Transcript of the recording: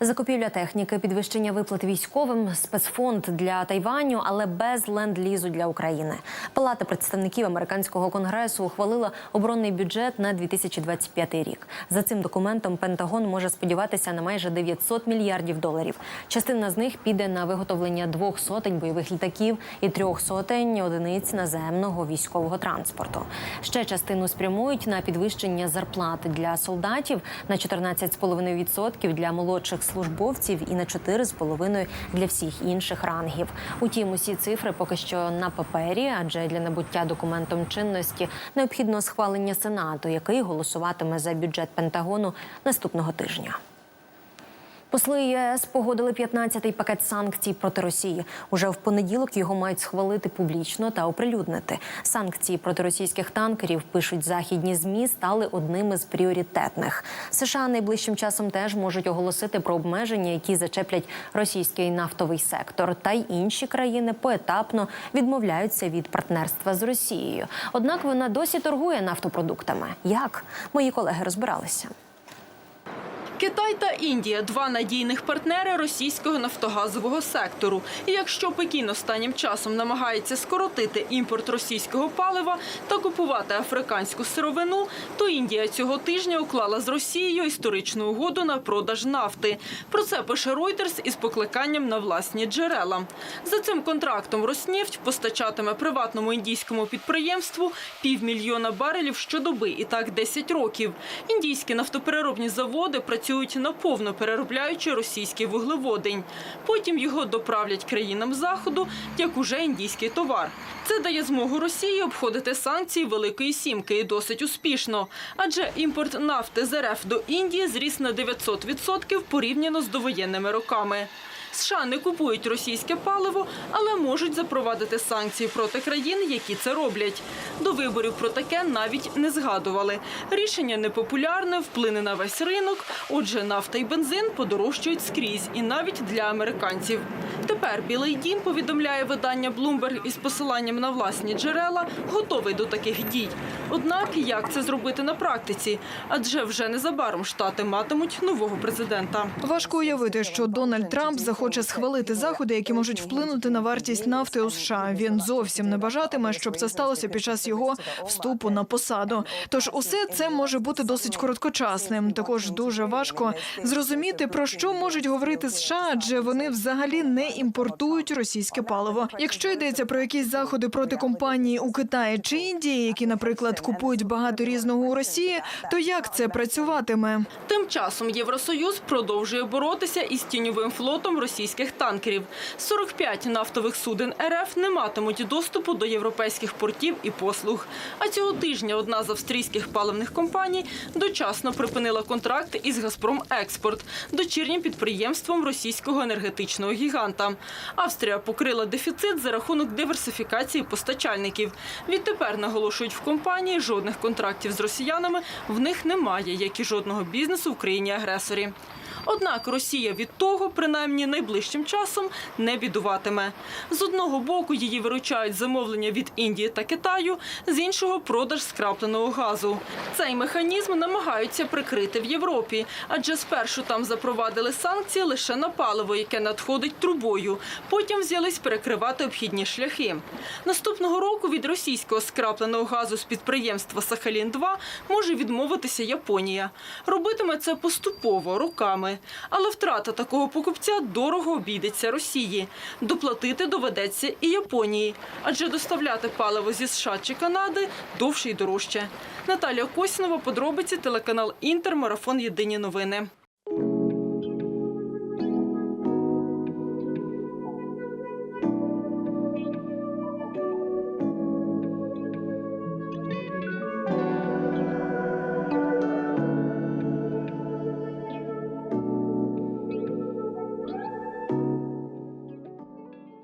Закупівля техніки, підвищення виплат військовим, спецфонд для Тайваню, але без ленд-лізу для України. Палата представників американського конгресу ухвалила оборонний бюджет на 2025 рік. За цим документом Пентагон може сподіватися на майже 900 мільярдів доларів. Частина з них піде на виготовлення двох сотень бойових літаків і трьох сотень одиниць наземного військового транспорту. Ще частину спрямують на підвищення зарплати для солдатів на 14,5% для молодших службовців і на 4,5% для всіх інших рангів. Утім, усі цифри поки що на папері, адже для набуття документом чинності необхідно схвалення сенату, який голосуватиме за бюджет Пентагону наступного тижня. Посли ЄС погодили 15-й пакет санкцій проти Росії. Уже в понеділок його мають схвалити публічно та оприлюднити. Санкції проти російських танкерів пишуть західні змі, стали одним із пріоритетних. США найближчим часом теж можуть оголосити про обмеження, які зачеплять російський нафтовий сектор. Та й інші країни поетапно відмовляються від партнерства з Росією. Однак вона досі торгує нафтопродуктами. Як мої колеги розбиралися? Китай та Індія два надійних партнери російського нафтогазового сектору. І якщо Пекін останнім часом намагається скоротити імпорт російського палива та купувати африканську сировину, то Індія цього тижня уклала з Росією історичну угоду на продаж нафти. Про це пише Reuters із покликанням на власні джерела. За цим контрактом Роснефть постачатиме приватному індійському підприємству півмільйона барелів щодоби, і так 10 років. Індійські нафтопереробні заводи працюють наповно переробляючи російський вуглеводень. Потім його доправлять країнам заходу як уже індійський товар. Це дає змогу Росії обходити санкції Великої Сімки і досить успішно. Адже імпорт нафти з РФ до Індії зріс на 900% порівняно з довоєнними роками. США не купують російське паливо, але можуть запровадити санкції проти країн, які це роблять. До виборів про таке навіть не згадували. Рішення непопулярне, вплине на весь ринок. Отже, нафта і бензин подорожчають скрізь, і навіть для американців. Тепер Білий Дім повідомляє видання Bloomberg із посиланням на власні джерела, готовий до таких дій. Однак, як це зробити на практиці? Адже вже незабаром штати матимуть нового президента. Важко уявити, що Дональд Трамп захоче схвалити заходи, які можуть вплинути на вартість нафти у США. Він зовсім не бажатиме, щоб це сталося під час його вступу на посаду. Тож усе це може бути досить короткочасним. Також дуже важко зрозуміти про що можуть говорити США, адже вони взагалі не імпортують російське паливо. Якщо йдеться про якісь заходи проти компаній у Китаї чи Індії, які, наприклад, купують багато різного у Росії, то як це працюватиме? Тим часом Євросоюз продовжує боротися із тіньовим флотом російських танкерів. 45 нафтових суден РФ не матимуть доступу до європейських портів і послуг. А цього тижня одна з австрійських паливних компаній дочасно припинила контракт із Газпром Експорт, дочірнім підприємством російського енергетичного гіганта. Австрія покрила дефіцит за рахунок диверсифікації постачальників. Відтепер наголошують в компанії жодних контрактів з росіянами в них немає, як і жодного бізнесу в країні-агресорі. Однак Росія від того, принаймні найближчим часом, не бідуватиме. З одного боку її виручають замовлення від Індії та Китаю, з іншого продаж скрапленого газу. Цей механізм намагаються прикрити в Європі, адже спершу там запровадили санкції лише на паливо, яке надходить трубою. Потім взялись перекривати обхідні шляхи. Наступного року від російського скрапленого газу з підприємства Сахалін 2 може відмовитися Японія. Робитиме це поступово роками. Але втрата такого покупця дорого обійдеться Росії. Доплатити доведеться і Японії, адже доставляти паливо зі США чи Канади довше й дорожче. Наталія Косінова, подробиці, телеканал Інтер, марафон Єдині новини.